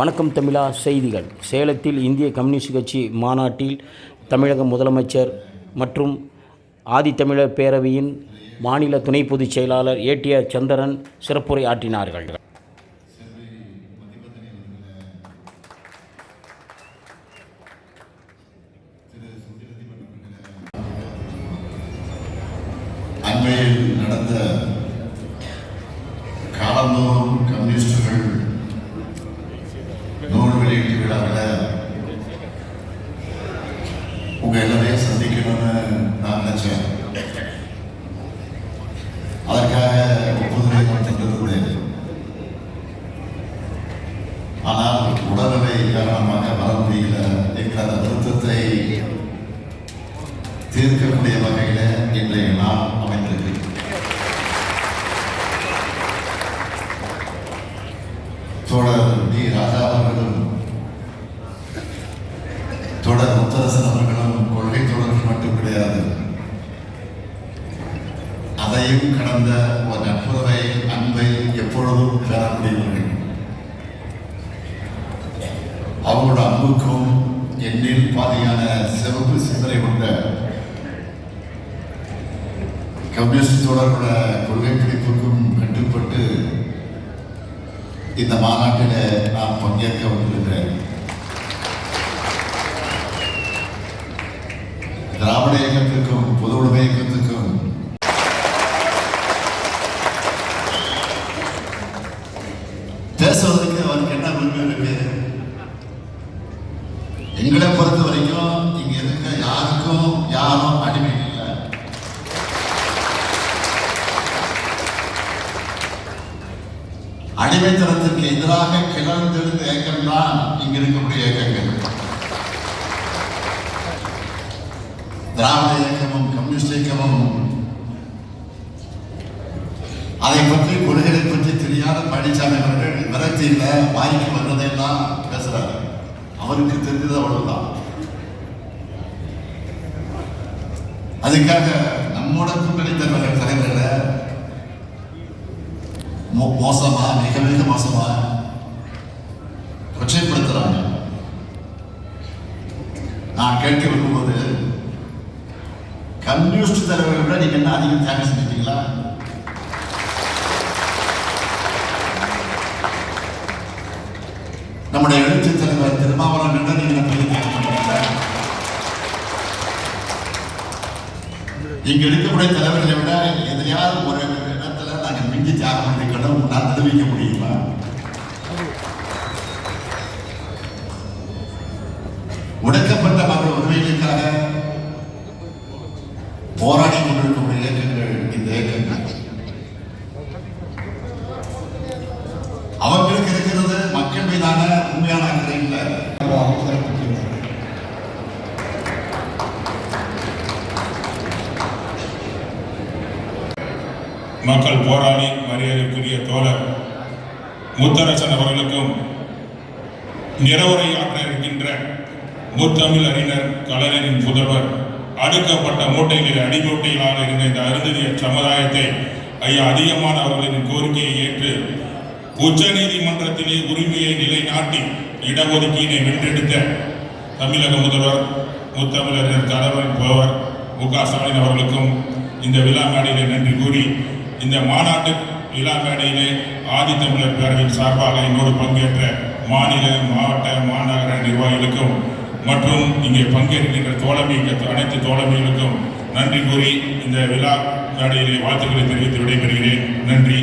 வணக்கம் தமிழா செய்திகள். சேலத்தில் இந்திய கம்யூனிஸ்ட் கட்சி மாநாட்டில் தமிழக முதலமைச்சர் மற்றும் ஆதித்தமிழர் பேரவையின் மாநில துணை பொதுச் செயலாளர் ஏடிஆர் சந்திரன் சிறப்புரை ஆற்றினார்கள் அண்மையில் நடந்த காலந்தோறும் கம்யூனிஸ்ட் கிடைக்கும்னு நான் நினச்சேன். அதற்காக ஒப்புதலை சென்றது கிடையாது ஆனால் உடல்நிலை காரணமாக வர முடியல என்கிற அந்த வருத்தத்தை தீர்க்கக்கூடிய வகையில் அதையும் கடந்த ஒரு நட்புறவை அன்பை எப்பொழுதும் பெறக்கூடியவர்கள் அவங்களோட அன்புக்கும் எண்ணில் பாதையான சிவப்பு சிந்தனை கொண்ட கம்யூனிஸ்ட் தொடர்புட கொள்கை பிடிப்புக்கும் கட்டுப்பட்டு இந்த மாநாட்டில் நான் பங்கேற்க வந்திருக்கிறேன். திராவிட இயக்கத்திற்கும் பொது உடைமை இயக்கத்திற்கும் பேசுவதற்கு அவருக்கு என்ன உரிமை இருக்கு எங்களை பொறுத்த வரைக்கும் இங்க இருக்க யாருக்கும் யாரும் அடிமை இல்லை. அடிமைத்தனத்திற்கு எதிராக கிளர்ந்தெழுந்த இயக்கம் தான் இங்க இருக்கக்கூடிய இயக்கங்கள். திராவிட இயக்கமும் கம்யூனிஸ்ட் இயக்கமும் அதை பற்றி கொள்கை பற்றி தெரியாத பழனிசாமி அவர்கள் விரக்தியில் வாய்க்கு வந்ததையெல்லாம் பேசுறாரு. அவருக்கு தெரிஞ்சது அவ்வளவுதான். அதுக்காக நம்மோட கூட்டணி தலைவர்கள் தலைவர்களை மோ- மோசமா மிக மிக மோசமா கொச்சைப்படுத்துறாங்க. நான் கேட்க விரும்புவது கம்யூனிஸ்ட் தலைவர்களை விட நீங்க என்ன அதிகம் தியாகம் செஞ்சிட்டீங்களா எழுச்சி தலைவர் திருமாவளவன் என்ன நீங்க இங்க இருக்கக்கூடிய தலைவர்களை விட எதிரையாவது ஒரு இடத்துல நாங்கள் மிஞ்சி தியாகம் பண்ணிக்கணும். நான் நிரூபிக்க முடியுமா? உடைக்கப்பட்ட மக்கள் உரிமைகளுக்காக போராடி கொண்டிருக்கும் இயக்கங்கள் இந்த இயக்கங்கள் அவங்களுக்கு இருக்கிறது மக்கள் மீதான உண்மையான அக்கறை இல்லை மக்கள் போராளி மரியாதைக்குரிய தோழர் முத்தரசன் அவர்களுக்கும் நிறவுரையாற்ற இருக்கின்ற முத்தமிழ் அறிஞர் கலைஞரின் புதல்வர் அடுக்கப்பட்ட மூட்டைகளில் அடிமூட்டைகளாக இருந்த இந்த அருந்ததிய சமுதாயத்தை ஐயா அதிகமான அவர்களின் கோரிக்கையை ஏற்று உச்ச நீதிமன்றத்திலே உரிமையை நிலைநாட்டி இடஒதுக்கீட்டை வென்றெடுத்த தமிழக முதல்வர் முத்தமிழறிஞர் தலைவரின் போவர் மு க ஸ்டாலின் அவர்களுக்கும் இந்த விழா மேடையிலே நன்றி கூறி இந்த மாநாட்டு விழா மேடையிலே ஆதித்தமிழர் பேரவையின் சார்பாக என்னோடு பங்கேற்ற மாநில மாவட்ட மாநகர நிர்வாகிகளுக்கும் மற்றும் இங்கே பங்கேற்கின்ற தோழமை அனைத்து தோழமைகளுக்கும் நன்றி கூறி இந்த விழா மேடையிலே வாழ்த்துக்களை தெரிவித்து விடைபெறுகிறேன். நன்றி.